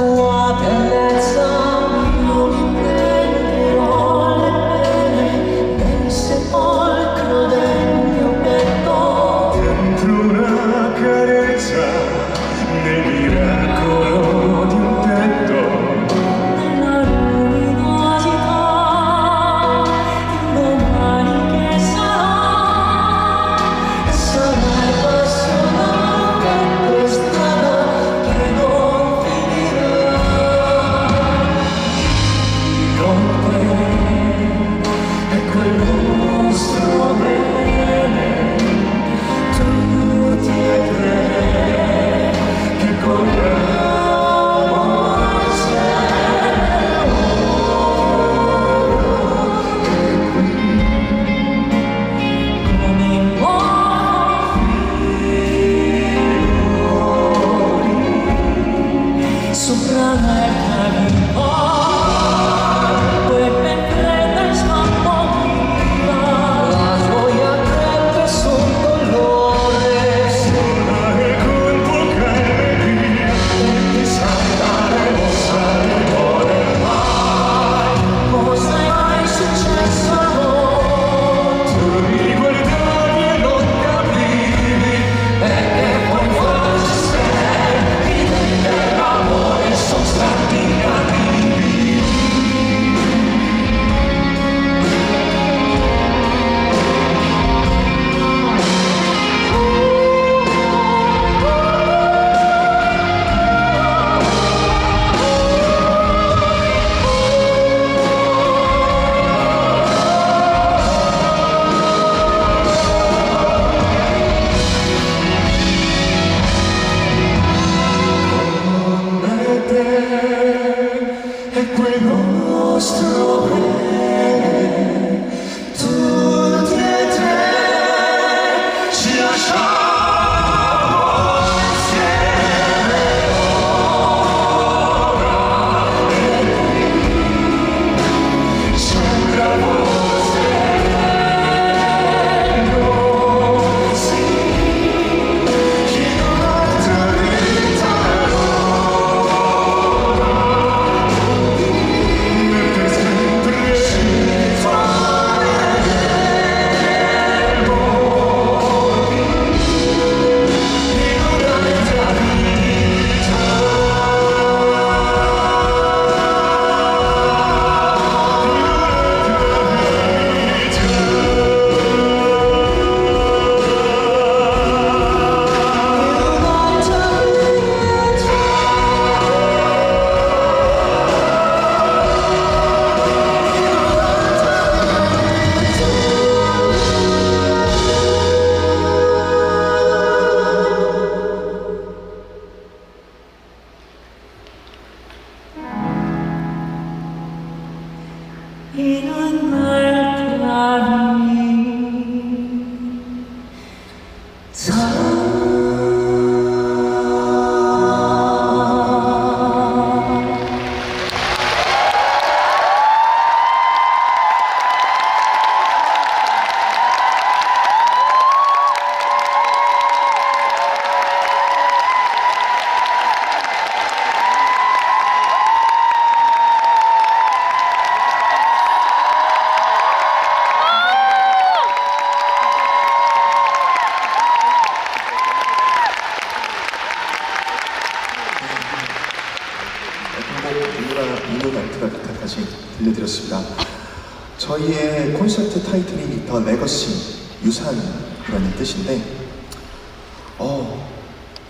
walk.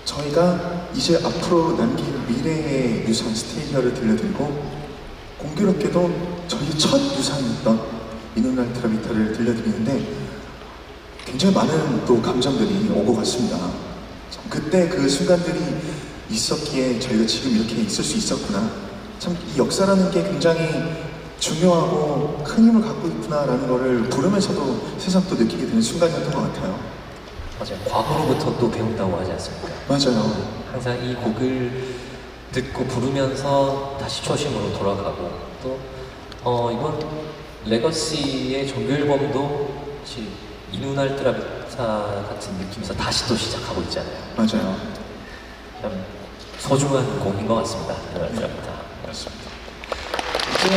저희가 이제 앞으로 남길 미래의 유산 스테이지를 들려드리고 공교롭게도 저희 첫 유산이었던 이누나트라 비타를 들려드리는데 굉장히 많은 또 감정들이 오고 갔습니다. 그때 그 순간들이 있었기에 저희가 지금 이렇게 있을 수 있었구나. 참 이 역사라는 게 굉장히 중요하고 큰 힘을 갖고 있구나라는 거를 부르면서도 세상 또 느끼게 되는 순간이었던 것 같아요. 맞아요. 과거로부터 또 배운다고 하지 않습니까? 맞아요. 항상 이 곡을 듣고 부르면서 다시 초심으로 돌아가고 또 어, 이번 레거시의 종교 앨범도 사실 이누날트라비타 같은 느낌에서 다시 또 시작하고 있잖아요. 맞아요. 참 소중한 곡인 것 같습니다. 이누날트라비타. 이제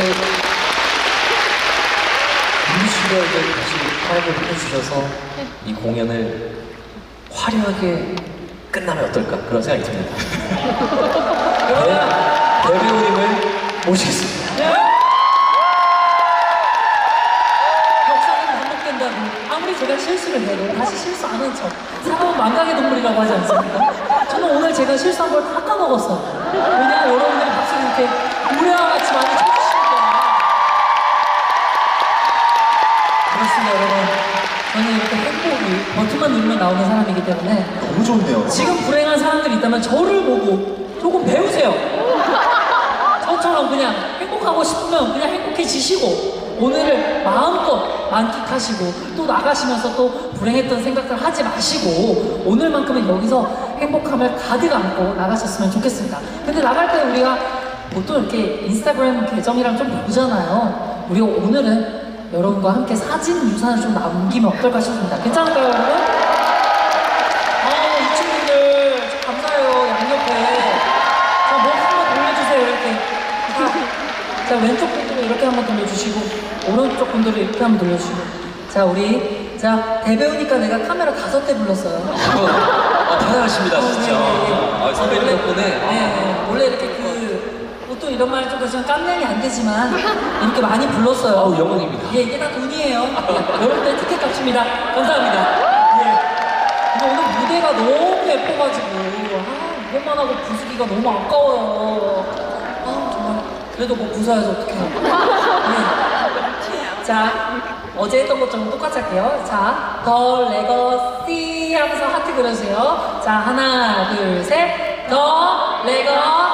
윤 씨가 이제 다시 파업을 해주셔서 이 공연을 화려하게 끝나면 어떨까 그런 생각이 듭니다. 대, 대배우님을 모시겠습니다. 역사는 반복된다고 아무리 제가 실수를 해도 다시 실수 안 하는 척 사람은 망각의 동물이라고 하지 않습니까? 저는 오늘 제가 실수한 걸 다 까먹었어요 왜냐면 여러분들이 박수를 이렇게 우레와 같이 많이 쳐주 그렇습니다 여러분 저는 이렇게 행복이 버튼만 누르면 나오는 사람이기 때문에 너무 좋네요. 지금 불행한 사람들이 있다면 저를 보고 조금 배우세요. 저처럼 그냥 행복하고 싶으면 그냥 행복해지시고 오늘을 마음껏 만끽하시고 또 나가시면서 또 불행했던 생각들 하지 마시고 오늘만큼은 여기서 행복함을 가득 안고 나가셨으면 좋겠습니다. 근데 나갈 때 우리가 보통 이렇게 인스타그램 계정이랑 좀 보잖아요. 우리가 오늘은 여러분과 함께 사진 유산을 좀 남기면 어떨까 싶습니다. 괜찮을까요, 여러분? 아, 이 친구들 참 감사해요, 양옆에. 자, 목 한번 돌려주세요, 이렇게. 자, 자, 왼쪽 분들은 이렇게 한번 돌려주시고, 오른쪽 분들은 이렇게 한번 돌려주시고. 자, 우리, 자, 대배우니까 내가 카메라 다섯 대 불렀어요. 아, 대단하십니다, 진짜. 네, 네, 네. 아, 선배님 덕분에. 네, 네. 원래 이렇게 그, 이런 말좀 그렇지만 깜냥이 안 되지만, 이렇게 많이 불렀어요. 아우, 영광입니다. 예, 이게 다 돈이에요. 예, 여러분들 티켓 값입니다. 감사합니다. 예. 근데 오늘 무대가 너무 예뻐가지고, 아, 이것만 하고 부수기가 너무 아까워요. 아, 정말. 그래도 뭐 부숴야지 어떡해요. 예. 자, 어제 했던 것처럼 똑같이 할게요. 자, 더 레거시 하면서 하트 그려주세요. 자, 하나, 둘, 셋. 더 레거시.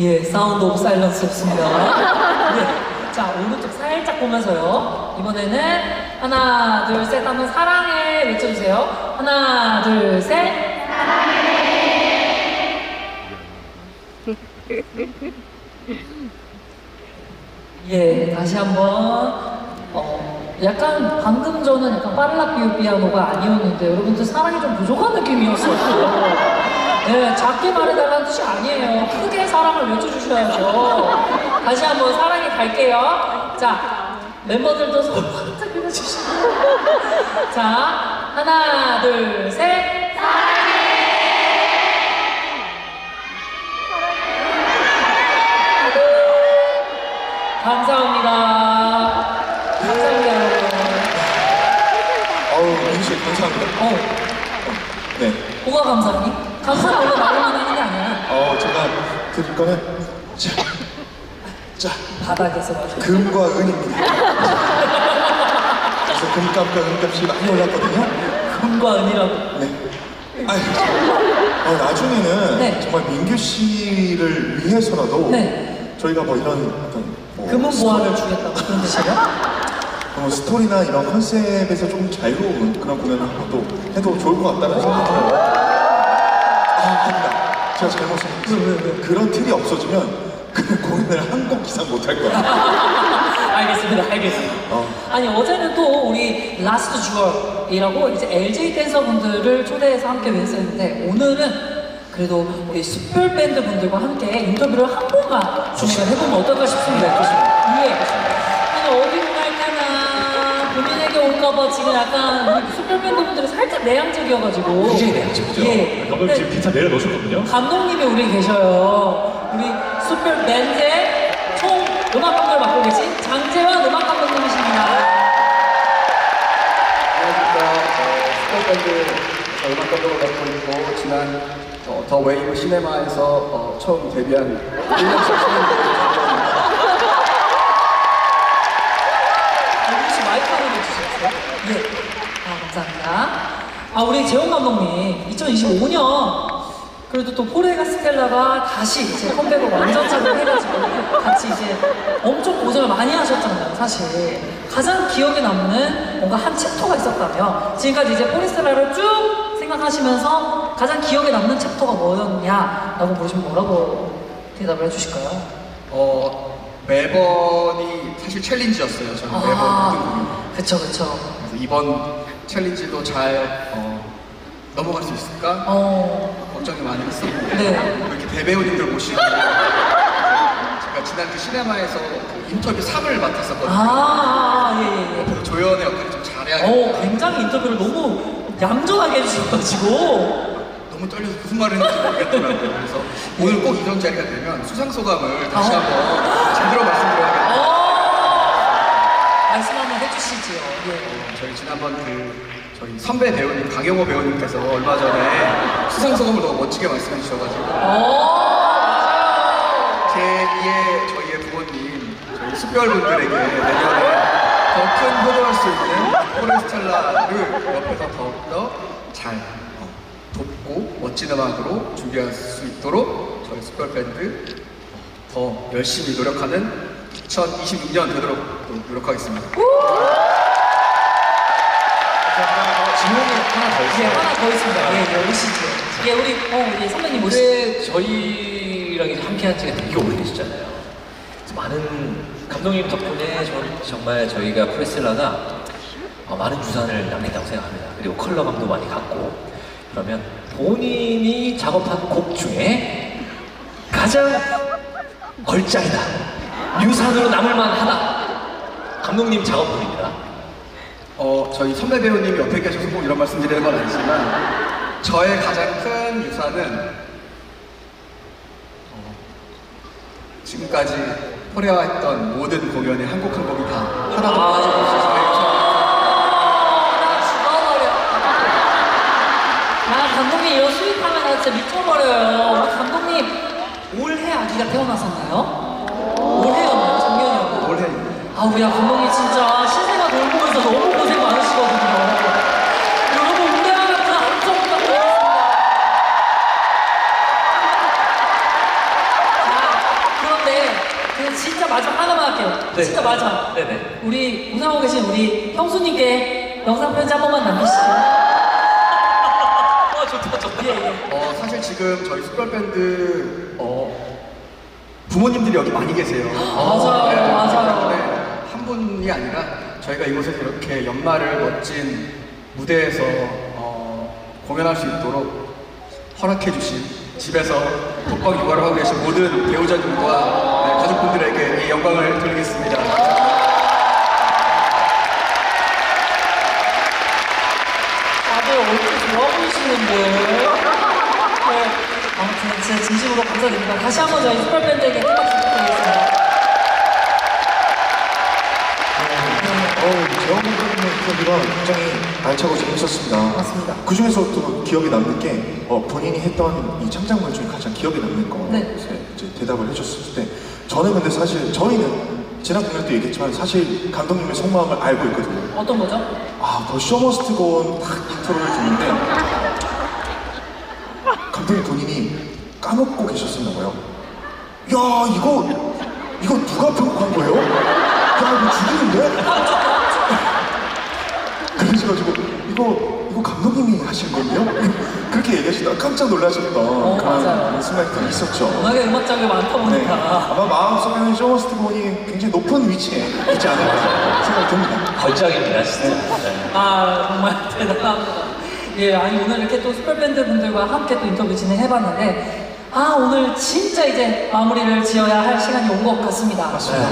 예, 사운드 오브 사일런스 없습니다. 예. 자, 오른쪽 살짝 보면서요. 이번에는 하나, 둘, 셋 하면 사랑해 외쳐주세요. 하나, 둘, 셋. 예, 다시 한번 어, 약간 방금 전은 약간 빠르락 비오 피아노가 아니었는데 여러분들 사랑이 좀 부족한 느낌이었어요. 예, 작게 말해달라는 뜻이 아니에요. 크게 사랑을 외쳐주셔야죠. 다시 한번 사랑에 갈게요. 자, 멤버들도 손 바짝 밀어주시고. 자, 하나, 둘, 셋. 감사합니다. 감사합니다, 여러분. 어우, 민씨 감사합니다. 어, 네. 뭐가 감사하니? 감사는 원래 말로만 하는 게 아니야. 어, 제가 드릴 거는 자, 자, 바닥에서 맞아. 금과 은입니다. 그래서 금값과 은값이 많이 올랐거든요. 금과 은이라고. 네. 아유, 어, 나중에는 네. 정말 민규 씨를 위해서라도 네. 저희가 뭐 이런 어떤 뭐 금은 보화를 주겠다고 그런 뜻이에요? 어, 스토리나 이런 컨셉에서 조금 자유로운 그런 공연을 또 해도 좋을 것 같다는 생각이 들어요. 아, 아니다. 제가 잘못했어요. 그런 틀이 없어지면 그 공연을 한 곡 이상 못 할 거야. 알겠습니다, 알겠습니다. 어. 아니 어제는 또 우리 라스트 주얼이라고 이제 LJ 댄서분들을 초대해서 함께 연습했는데 오늘은 그래도 우리 숯불 밴드 분들과 함께 인터뷰를 한 번만 진행을 해보면 어떨까 싶습니다. 예. 아니 어디로 갈까나 고 올까봐 지금 약간 우리 슈퍼밴드분들이 살짝 내향적이어가지고. 굉장히 내향적이죠. 예. 감독님 지금 근데 기타 내려 놓으셨거든요. 감독님이 우리 계셔요. 우리 슈퍼밴드의 총 음악 감독을 맡고 계신 장재환 음악 감독님이십니다. 안녕하십니까. 스포밴드 음악 감독을 맡고 있고 지난 어, 더 웨이브 시네마에서 어, 처음 데뷔한 1년 차 신인입니다. 혹시 마이크 예. 아, 감사합니다. 아, 우리 재홍 감독님, 2025년, 그래도 또 포레가 스텔라가 다시 이제 컴백을 완전체로 해가지고 같이 이제 엄청 고생을 많이 하셨잖아요, 사실. 가장 기억에 남는 뭔가 한 챕터가 있었다면, 지금까지 이제 포레스텔라를 쭉 생각하시면서 가장 기억에 남는 챕터가 뭐였냐라고 물으시면 뭐라고 대답을 해주실까요? 어, 매번이 사실 챌린지였어요. 저는 매번. 아, 그쵸, 그쵸. 그래서 이번 챌린지도 잘 어, 넘어갈 수 있을까? 어, 걱정이 많이 했었는데 네. 이렇게 대배우님들 모시고 제가 지난 그 시네마에서 그 인터뷰 3을 맡았었거든요. 아, 예, 예, 예. 그래서 조연의 역할을 좀 잘해야겠다. 어, 굉장히 인터뷰를 너무 얌전하게 해주셔가지고. 너무 떨려서 무슨 말을 했는지 모르겠더라고요. 그래서 오늘 꼭 이런 자리가 되면 수상 소감을 다시 아. 한번 제대로 말씀드려야겠다. 어, 해주시지요. 예. 저희 지난번 그 저희 선배 배우님 강영호 배우님께서 얼마 전에 수상 소감을 너무 멋지게 말씀해 주셔가지고 어, 제2의 저희의 부모님 저희 숙별 분들에게 내년에 더 큰 효도할 수 있는 포레스텔라를 옆에서 더욱더 잘 어, 돕고 멋진 음악으로 준비할 수 있도록 저희 숙별 밴드 더 열심히 노력하는 2026년 되도록 또 노력하겠습니다. 질문이 하나 더 예, 있어요. 하나 더 있습니다. 예, 예, 오시죠. 예, 우리, 어, 예, 선배님 오시죠. 올해 저희랑 이제 함께 한 지가 되게 오래되셨잖아요. 그래서 많은 감독님 덕분에 전- 정말 저희가 프레슬라가 어, 많은 유산을 남겼다고 생각합니다. 그리고 컬러감도 많이 갖고 그러면 본인이 작업한 곡 중에 가장 걸작이다. 유산으로 남을 만 하다. 감독님 작업물입니다. 어, 저희 선배 배우님이 옆에 계셔서 꼭 이런 말씀 드리는 건 아니지만 저의 가장 큰 유산은 어, 지금까지 코레아 했던 모든 공연의 한 곡 한 곡이 다 하나도 빠지고 없이 저의 죽어버려. 나 감독님 스윗하면 나 진짜 미쳐버려요. 우리 감독님 올해 아기가 태어났었나요? 아 우리 감독님 진짜 신세가 돌보면서 너무 고생 많으시거든요. 여러분 하나 그 안정 부탁드리겠습니다. 자 그런데 그 진짜 마지막 하나만 할게요. 네. 진짜 마지막. 네네. 우리 우상하고 계신 우리 형수님께 영상 편지 한 번만 남기시죠. 아 좋다 좋다. 예, 예. 어, 사실 지금 저희 숙별밴드 어, 부모님들이 여기 많이 계세요. 맞아요, 네, 맞아요. 네, 한 분이 아니라 저희가 이곳에서 이렇게 연말을 멋진 무대에서 어, 공연할 수 있도록 허락해 주신 집에서 독방 육아를 하고 계신 모든 배우자님과 네, 가족분들에게 이 영광을 돌리겠습니다. 보이시는데. 네. 아무튼 진짜 진심으로 감사드립니다. 다시 한번 저희 슈퍼밴드에게 큰 박수 부탁드리겠습니다. 어, 감독님의 인터뷰가 굉장히 알차고 재밌었습니다. 맞습니다. 그 중에서 또 기억에 남는 게 어, 본인이 했던 이 창작물 중에 가장 기억에 남는 거 네. 이제 대답을 해줬을 때 저는 근데 사실 저희는 지난 공연 때 얘기했지만 사실 감독님의 속마음을 알고 있거든요. 어떤 거죠? 아, 더 쇼머스트 고온 딱 인트로를 듣는데 감독님 본인이 까먹고 계셨었나 봐요. 야, 이거 이거 누가 편곡한 거예요? 야, 이거 죽이는데? 그러셔가지고 이거 이거 감독님이 하신 건데요? 그렇게 얘기하시다 깜짝 놀라셨던 맞아요. 그런 순간이 또 있었죠. 워낙에 음악장이 많다 네. 보니까. 아마 마음속에는 쇼머스트 고온이 굉장히 높은 위치에 있지 않을까 생각이 듭니다. 걸작입니다 진짜. 네. 아 정말 대단합니다. 예, 아니 오늘 이렇게 또 슈퍼밴드 분들과 함께 또 인터뷰 진행해봤는데 아 오늘 진짜 이제 마무리를 지어야 할 시간이 온 것 같습니다. 맞습니다.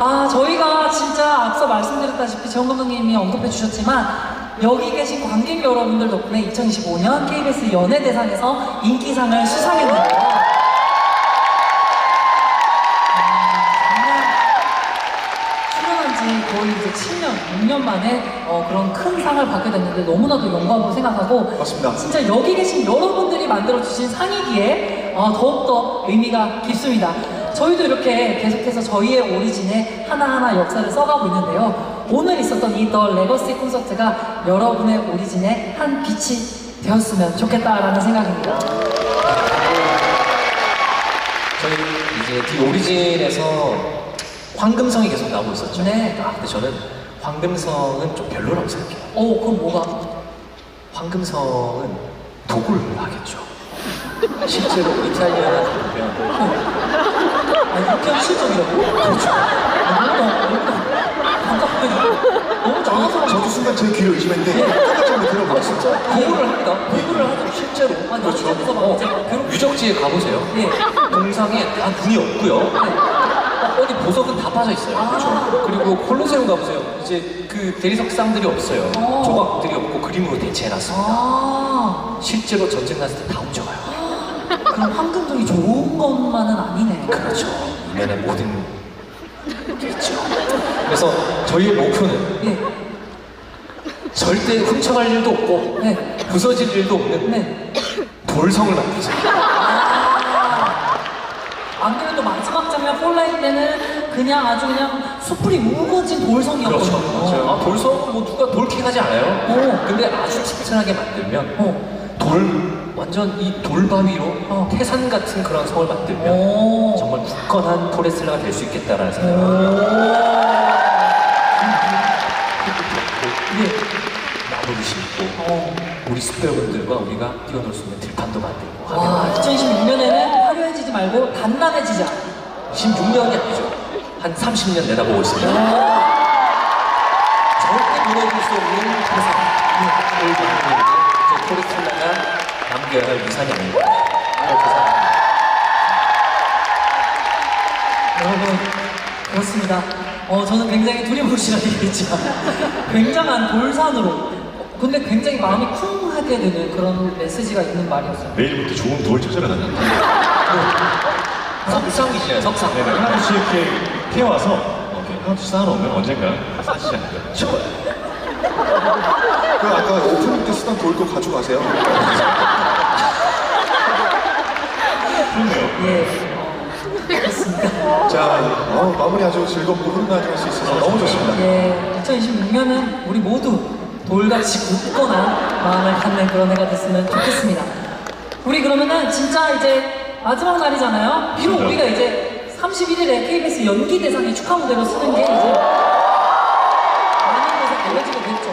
아, 저희가 진짜 앞서 말씀드렸다시피 정 감독님이 언급해 주셨지만 여기 계신 관객 여러분들 덕분에 2025년 KBS 연예대상에서 인기상을 수상했는데요. 아, 정말 출연한 지 거의 이제 7년, 6년 만에 어, 그런 큰 상을 받게 됐는데 너무나도 영광으로 생각하고 맞습니다. 진짜 여기 계신 여러분들이 만들어주신 상이기에 어, 더욱더 의미가 깊습니다. 저희도 이렇게 계속해서 저희의 오리진의 하나하나 역사를 써가고 있는데요. 오늘 있었던 이 더 레거시 콘서트가 여러분의 오리진의 한 빛이 되었으면 좋겠다라는 생각입니다. 저희 이제 디 오리진에서 황금성이 계속 나오고 있었죠. 네. 아, 근데 저는 황금성은 좀 별로라고 생각해요. 오, 그럼 뭐가? 황금성은 도굴을 하겠죠. 실제로 이탈리아나 보면 아니, 그렇게 현실적이라고? 그렇죠. 너무, 반갑군요. 너무 장하서 저도 순간 제 귀를 의심했는데 똑같이 한번 들어보겠습니다. 도굴을 합니다. 공부를 하죠. 실제로. 아니, 현실에서 막 이제 괴롭 유적지에 가보세요. 예. 동상에 다 문이 없고요. 어, 어디 보석은 다 빠져 있어요. 아. 그리고 콜로세움 가보세요. 이제 그 대리석상들이 없어요. 어. 조각들이 없고 그림으로 대체해놨습니다. 아, 실제로 전쟁 났을 때 다 훔쳐가요. 그럼 황금종이 좋은 것만은 아니네요. 그렇죠. 이면에 모든 게 있죠. 그래서 저희의 목표는 예. 절대 훔쳐갈 일도 없고 네. 부서질 일도 없는 네. 돌성을 만들자. 아, 안 그래도 마지막 장면 폴라인 때는 그냥 아주 그냥 숯불이 우거진 돌성이었거든요. 그렇죠. 아, 돌성 뭐 누가 돌캐가지 않아요. 어. 근데 아주 튼튼하게 만들면 어. 돌 완전 이 돌바위로 어. 태산 같은 그런 성을 만들면 오. 정말 굳건한 포레슬라가 될 수 있겠다라는 오. 생각을 예. 나무를 심고 어. 우리 숯배우분들과 우리가 뛰어놀 수 있는 들판도 만들고 와, 2026년에는 화려해지지 말고 단단해지자. 16년이 아니죠. 한 30년 내다보고 있습니다. 절대 무너질 수 없는. 오늘 이제 포레슬라가 남겨야 할 유산이. 그렇게 생각합니다. 여러분 그렇습니다. 어 저는 굉장히 두리뭉실하게 얘기했지만 굉장한 돌산으로 근데 굉장히 마음이 쿵하게 되는 그런 메시지가 있는 말이었어요. 내일부터 좋은 돌 찾으러 다녔는데 석상이시네요, 석상. 하나씩 이렇게 캐와서 이렇게 하나씩 쌓아놓으면 언젠가 사시지 않을까 싶어요. 그 아까 오프닝 때 쓰던 돌도 가져가세요. 예, 어, 그렇습니다. 자, 어, 마무리 아주 즐겁고 훈훈하게 할 수 있어서 너무 좋습니다. 예, 2026년은 우리 모두 돌같이 굳건한 마음을 갖는 그런 해가 됐으면 좋겠습니다. 우리 그러면은 진짜 이제 마지막 날이잖아요. 비록. 우리가 이제 31일에 KBS 연기 대상의 축하 무대로 쓰는 게 이제 많은 곳에 알려지게 됐죠.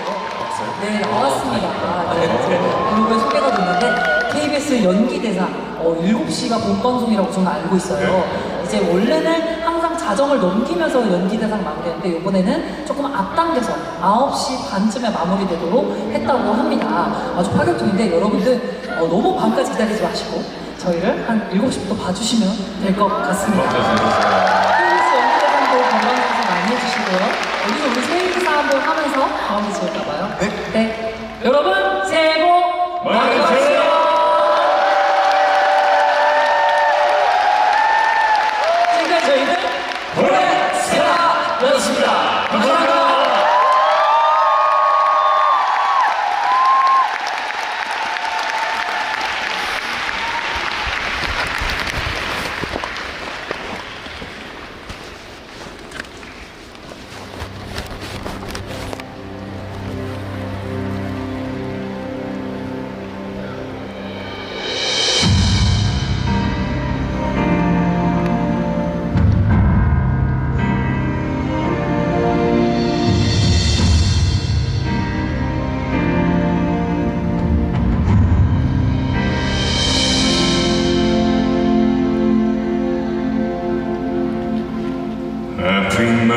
네, 나왔습니다. 아, 네, 이제 블로그에 소개가 됐는데 KBS 연기 대상 어, 7시가 본 방송이라고 저는 알고 있어요. 이제 원래는 항 상 자정을 넘기면서 연기 대상 마무리했는데 이번에는 조금 앞당겨서 9시 반쯤에 마무리되도록 했다고 합니다. 아주 파격적인데 여러분들 어, 너무 밤까지 기다리지 마시고 저희를 한 7시부터 봐주시면 될 것 같습니다. KBS 연기대상도 건강해서 많이 해주시고요. 여기서 우리 인사 한번 하면서 마무리 지을까봐요.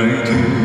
I do.